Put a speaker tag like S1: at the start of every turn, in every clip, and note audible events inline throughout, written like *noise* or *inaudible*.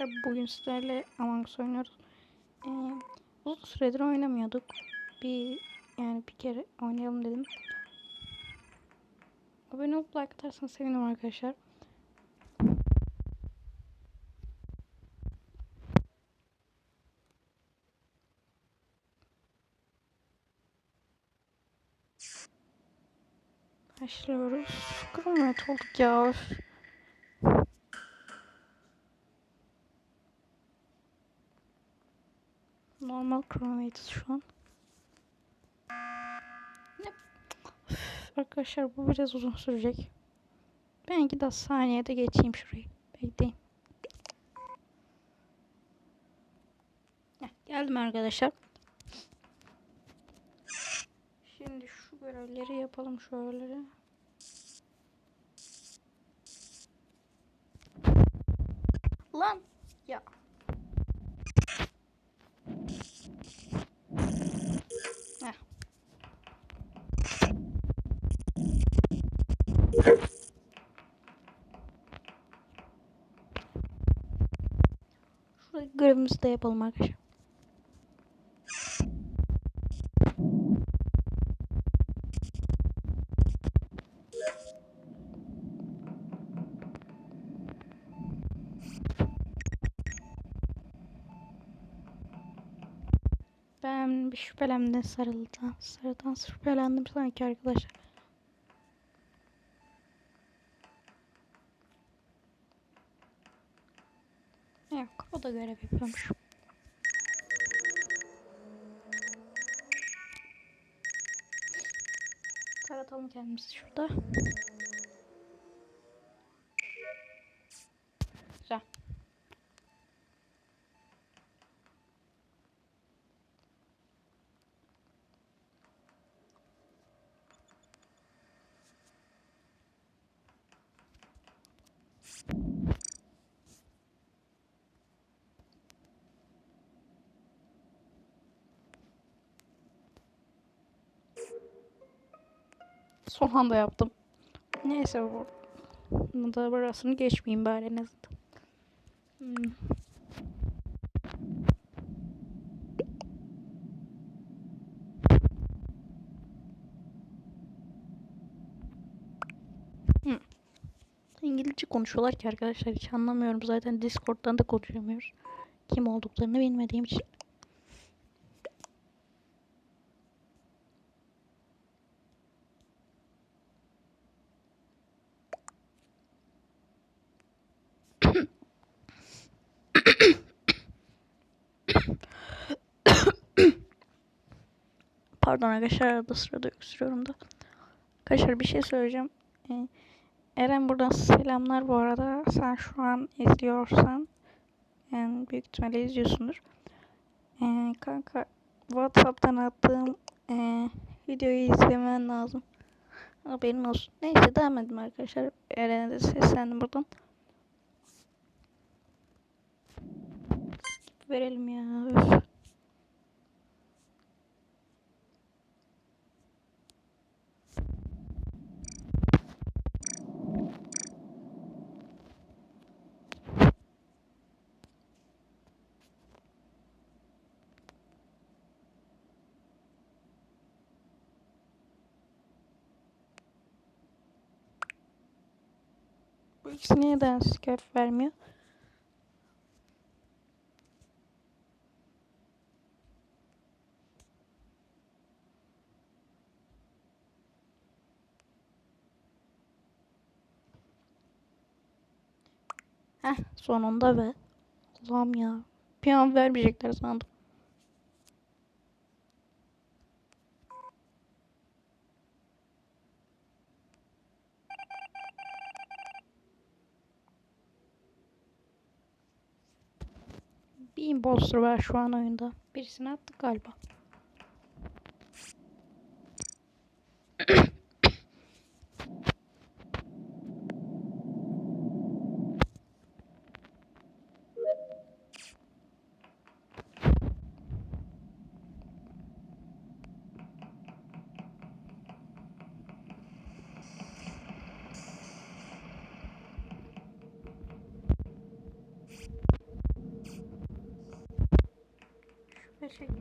S1: Bugün sizlerle Among Us oynuyoruz. Ee, uzun süredir oynamıyorduk. Bir yani bir kere oynayalım dedim. Abone olup like atarsanız sevinirim arkadaşlar. Başlıyoruz. Kronometre olduk ya. Öf. Kronometre şu an. Arkadaşlar bu biraz uzun sürecek. Ben iki de saniyede geçeyim şurayı. Bekleyin. Geldim arkadaşlar. Şimdi şu görevleri yapalım şöyle. Lan ya. Heh. Şurada görevimizi de yapalım arkadaşlar. Ben bir şüphelendim sarılıdan. Sarıdan şüphelendim sanki arkadaşlar. Yok o da görev yapıyormuş. Taratalım kendimizi şurada. Güzel. Son anda yaptım. Neyse bu bunu da burasını geçmeyeyim bari en azından. Hmm. İngilizce konuşuyorlar ki arkadaşlar hiç anlamıyorum. Zaten Discord'dan da konuşamıyoruz. Kim olduklarını bilmediğim için. Pardon arkadaşlar arada sırada öksürüyorum da. Arkadaşlar bir şey söyleyeceğim. Ee, Eren buradan selamlar bu arada. Sen şu an izliyorsan yani büyük ihtimalle izliyorsundur. Ee, kanka Whatsapp'tan attığım e, videoyu izlemen lazım. Haberin olsun. Neyse devam edelim arkadaşlar. Eren'e de seslendim buradan. Verelim ya. Öf. Bu ikisi neden skip vermiyor? Heh sonunda be. Allah'ım ya. Bir an vermeyecekler sandım. Bir imposter var şu an oyunda. Birisini attık galiba. Teşekkür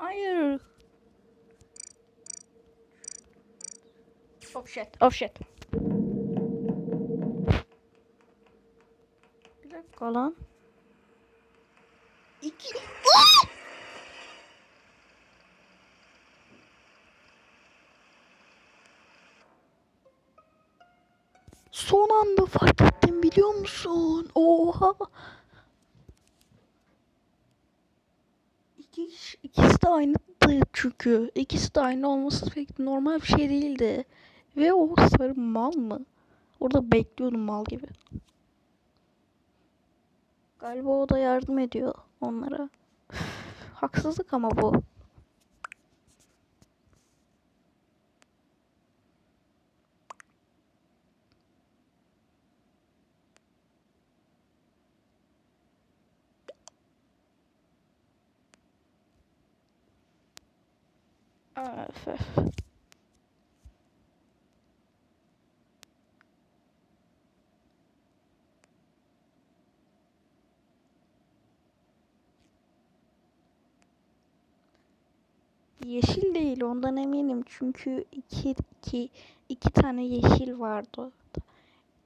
S1: Hayır. Oh shit. Oh shit. Bir dakika lan. Son anda fark ettim biliyor musun? Oha. İki, ikisi de aynıydı çünkü. İkisi de aynı olması pek normal bir şey değildi. Ve o sarı mal mı? Orada bekliyordum mal gibi. Galiba o da yardım ediyor onlara. Haksızlık ama bu. Yeşil değil ondan eminim çünkü iki, iki, iki tane yeşil vardı.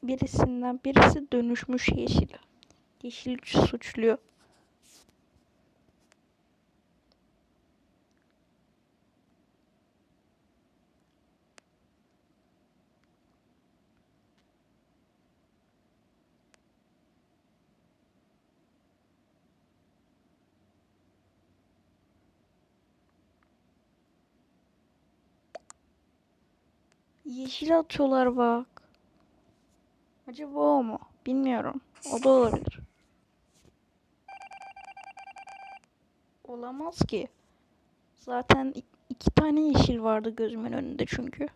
S1: Birisinden birisi dönüşmüş yeşil. Yeşil suçluyor. Yeşil atıyorlar bak. Acaba o mu? Bilmiyorum. O da olabilir. Olamaz ki. Zaten iki tane yeşil vardı gözümün önünde çünkü.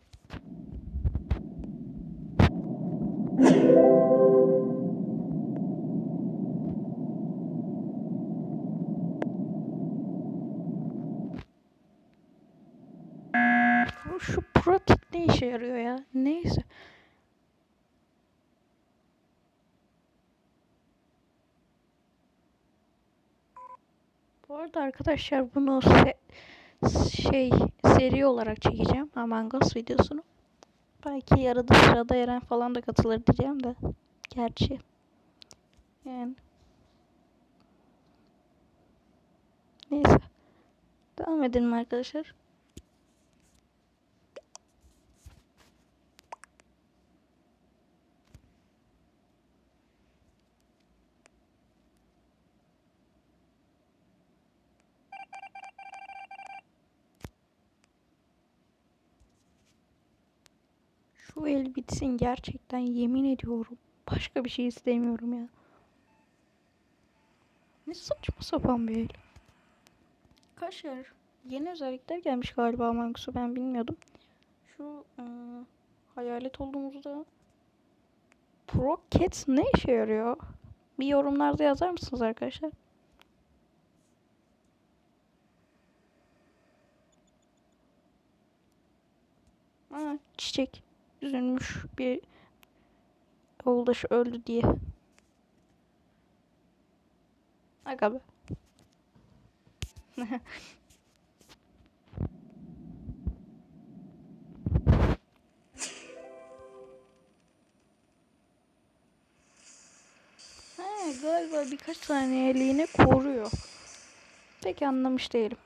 S1: Şu pratik ne işe yarıyor ya? Neyse. Bu arada arkadaşlar bunu se- şey seri olarak çekeceğim Among Us videosunu. Belki yarıda sırada Eren falan da katılır diyeceğim de. Gerçi. Yani. Neyse. Devam edelim arkadaşlar. Şu el bitsin gerçekten yemin ediyorum. Başka bir şey istemiyorum ya. Ne saçma sapan bir el. Kaşar. Yeni özellikler gelmiş galiba Us'a ben bilmiyordum. Şu ıı, hayalet olduğumuzda Pro Cats ne işe yarıyor? Bir yorumlarda yazar mısınız arkadaşlar? Aa, çiçek. Üzülmüş bir yoldaşı öldü diye. Aga be. *laughs* Galiba birkaç saniyeliğine koruyor. Pek anlamış değilim.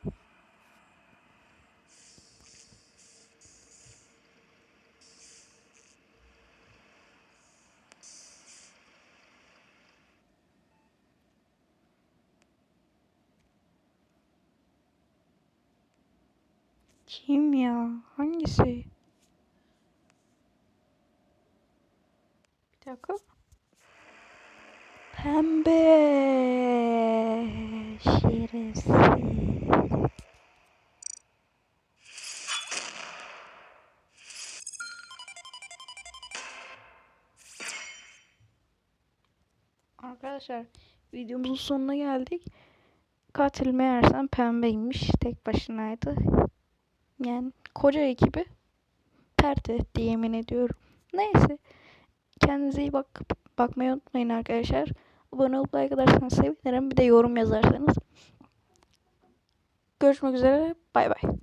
S1: Kim ya? Hangisi? Bir dakika. Pembe şerefsiz. Arkadaşlar videomuzun sonuna geldik. Katil meğersem pembeymiş. Tek başınaydı. Yani koca ekibi pert etti yemin ediyorum. Neyse. Kendinize iyi bak bakmayı unutmayın arkadaşlar. Abone olup like atarsanız sevinirim. Bir de yorum yazarsanız. Görüşmek üzere. Bay bay.